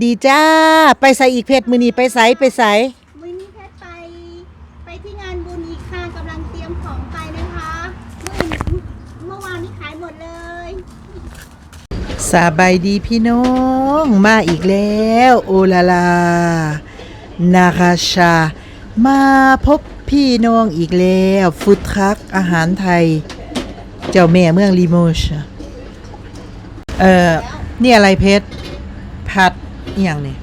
ดีจ้า ไปใส่อีกเพชรมือนี้ไปใส่ไปใส่วันนี้แพทย์ไป ไปที่งานบุญอีกค่ะกำลังเตรียมของไปนะคะเมื่อเมื่อวานนี้ขายหมดเลยสบายดีพี่น้องมาอีกแล้ว โอลาลา นาคาชา มาพบพี่น้องอีกแล้วฟุตทรักอาหารไทย เจ้าแม่เมืองลีโมชเอ่อ นี่อะไรเพชรผัด อหย่างนี่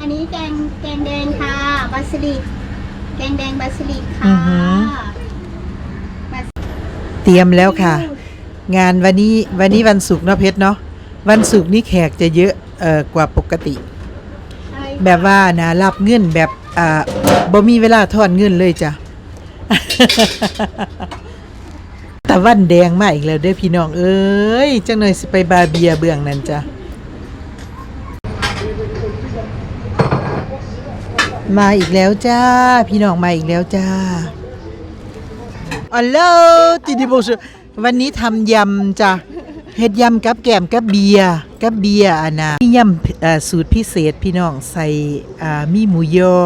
อันนี้แกงแกงแดงค่ะบาซิลิกแกงแดงบาซิลิกอืค่ะอหือบาซิลิกเตรียมแล้วค่ะ งานวันนี้วันนี้วันศุกร์เนาะเพชรเนาะวันศุกร์นี่แขกจะเยอะเอ่อกว่าปกติอะไรแบบว่านะรับเงินแบบอ่าบ่มีเวลาทอนเงินเลยจ้ะ ตะวันแดงมาอีกแล้วเด้อพี่น้องเอ้ยจังหน่อยสิไปบาเบียเบื้องนั้นจ้ะ มาอีกแล้วจ้า พี่น้องมาอีกแล้วจ้าอัลโหลติดิโบชวันนี้ทำยำจ้ะเฮ็ดยำกับแกมกับเบียร์กับเบียร์อะนะมียำอ่อสูตรพิเศษพี่น้องใส่อ่ามีหมูยอ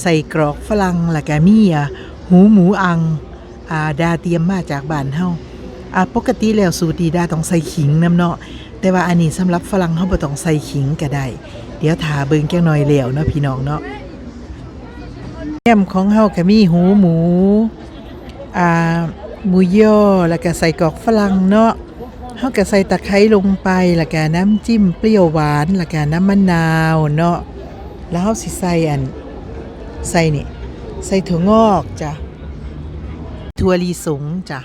ใส่กรอกฝรั่งแล้วก็มีอะหูหมูอังอ่าดาเตรียมมาจากบ้านเฮาอ่าปกติแล้วสูตรดีดาต้องใส่ขิงน้ำเนาะแต่ว่าอันนี้สำหรับฝรั่งเฮาบ่ต้องใส่ขิงก็ได้ เดี๋ยวถาเบิ่งจักหน่อยแล้วเนาะพี่น้องเนาะ แก้มของเฮาก็มีหูหมู อ่าหมูยอแล้วก็ใส่กอกฝรั่งเนาะเฮาก็ใส่ตะไคร้ลงไปแล้วก็น้ำจิ้มเปรี้ยวหวานแล้วก็น้ำมะนาวเนาะแล้วเฮาสิใส่อันใส่นี่ใส่ถั่วงอกจ้ะถั่วลิสงจ้ะ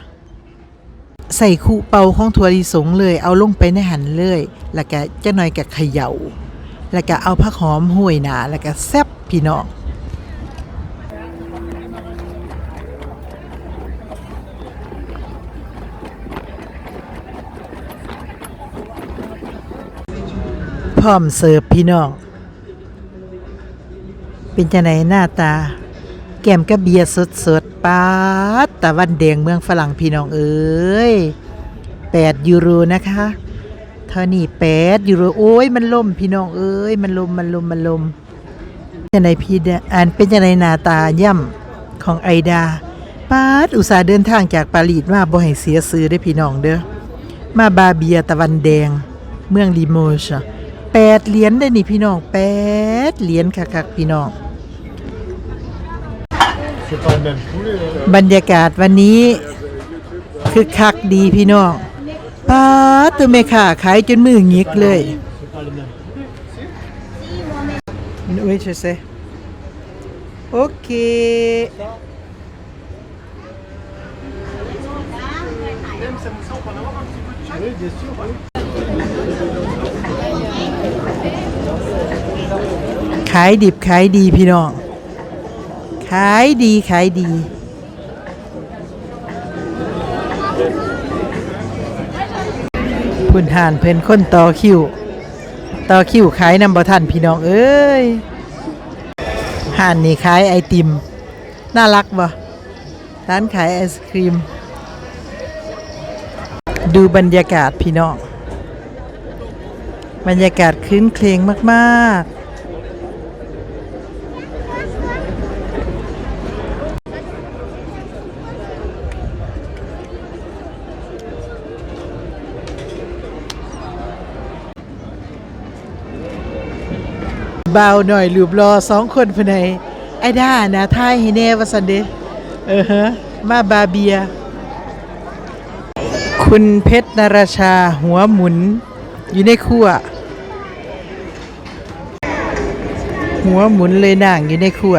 ใส่คู่เปาของถั่วลิสงเลย เอาลงไปในหันเลย แล้วก็จะหน่อยกับเขย่าแล้วก็เอาผักหอมห้วยหนาแล้วก็แซ่บพี่น้อง พร้อมเสิร์ฟพี่น้อง เป็นจังไหนหน้าตา แก้มกับเบียสดสดๆปาดตะวันแดงเมืองฝรั่งพี่น้องเอ้ย8ยูโรนะคะเท่านี้8ยูโรโอ้ยมันล่มพี่น้องเอ้ยมันลมมันลมมันลมจังไหนพี่เดอ่านเป็นจังไหนหน้าตาย่ำของไอดาปาดอุตสาห์เดินทางจากปารีสมาบ่ให้เสียซื้อได้พี่น้องเด้อมาบาเบียตะวันแดง เมืองลิโมช แปดเหรียญได้นี่พี่น้องแปดเหรียญคักๆพี่น้อง บรรยากาศวันนี้คือคักดีพี่น้องป้าตัวเมค่าขายจนมือหงิกเลยอุ้ยเชเซโอเค ขายดิบขายดีพี่น้อง ขายดีขายดี คุณห่านเพิ่นคนต่อคิว ต่อคิวขายน้ำบ่ทันพี่น้องเอ้ยห่านนี่ขายไอติม น่ารักบ่ร้านขายไอศครีม ดูบรรยากาศพี่น้อง บรรยากาศคลื้นเครงมากๆเบาหน่อยหรูปรอสองคนภายในไอ้ด้านะทายให้แน่ว่าสันเดเออฮะมาบาเบีย คุณเพชรนราชาหัวหมุนอยู่ในครัว หัวหมุนเลยนางอยู่ในครัว